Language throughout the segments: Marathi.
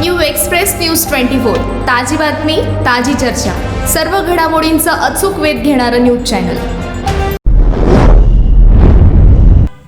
New express news twenty four. ताजी बातमी ताजी चर्चा. सर्व घडामोडींचा अचूक वेध घेणारं न्यूज चॅनल.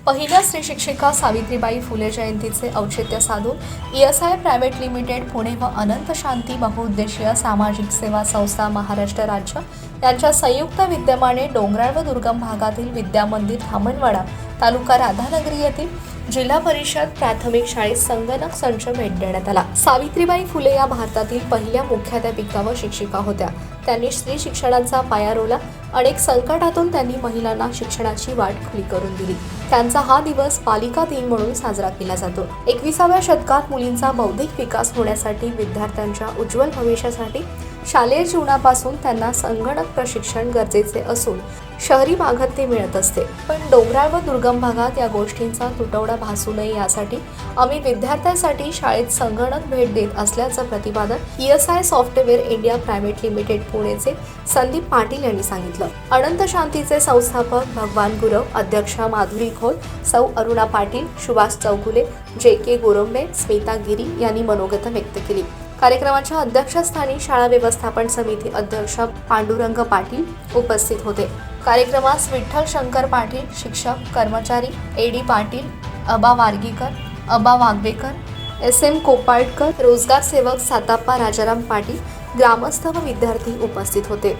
पहिल्या स्त्री शिक्षिका सावित्रीबाई फुले जयंतीचे औचित्य साधून E S I private limited Pune व अनंत शांती बहुउद्देशीय सामाजिक सेवा संस्था महाराष्ट्र राज्य यांच्या संयुक्त विद्यमाने डोंगराळ व दुर्गम भागातील विद्यामंदिर धामणवाडा तालुका राधानगरी येथील जिल्हा परिषद प्राथमिक शाळेत संगणक संच भेट देण्यात आला. सावित्रीबाई फुले या भारतातील पहिल्या मुख्याध्यापिका व शिक्षिका होत्या. त्यांनी स्त्री शिक्षणाचा पाया रोवला. अनेक संकटातून त्यांनी महिलांना शिक्षणाची वाट खुली करून दिली. त्यांचा हा दिवस पालिका दिन म्हणून साजरा केला जातो. एकविसाव्या शतकात मुलींचा बौद्धिक विकास होण्यासाठी विद्यार्थ्यांच्या उज्ज्वल भविष्यासाठी शालेय जीवनापासून त्यांना संगणक प्रशिक्षण गरजेचे असून शहरी भागात ते मिळत असते. पण डोंगराळ व दुर्गम भागात या गोष्टींचा तुटवडा भासू नये यासाठी आम्ही विद्यार्थ्यांसाठी शाळेत संगणक भेट देत असल्याचं प्रतिपादन E S I software India private limited पुणेचे Sandeep Patil यांनी सांगितलं. अनंत शांतीचे संस्थापक भगवान गुरव अध्यक्षा माधुरी खोल सौ अरुणा पाटील सुभाष चौगुले जे के गोरंबे स्मिता गिरी यांनी मनोगत व्यक्त केली. कार्यक्रमाच्या अध्यक्षस्थानी शाळा व्यवस्थापन समिती अध्यक्ष पांडुरंग पाटील उपस्थित होते. कार्यक्रमास विठ्ठल शंकर पाटील शिक्षक कर्मचारी ए डी पाटील अबा वार्गीकर अबा वागवेकर एस एम कोपाळकर रोजगार सेवक साताप्पा राजाराम पाटील ग्रामस्थ व विद्यार्थी उपस्थित होते.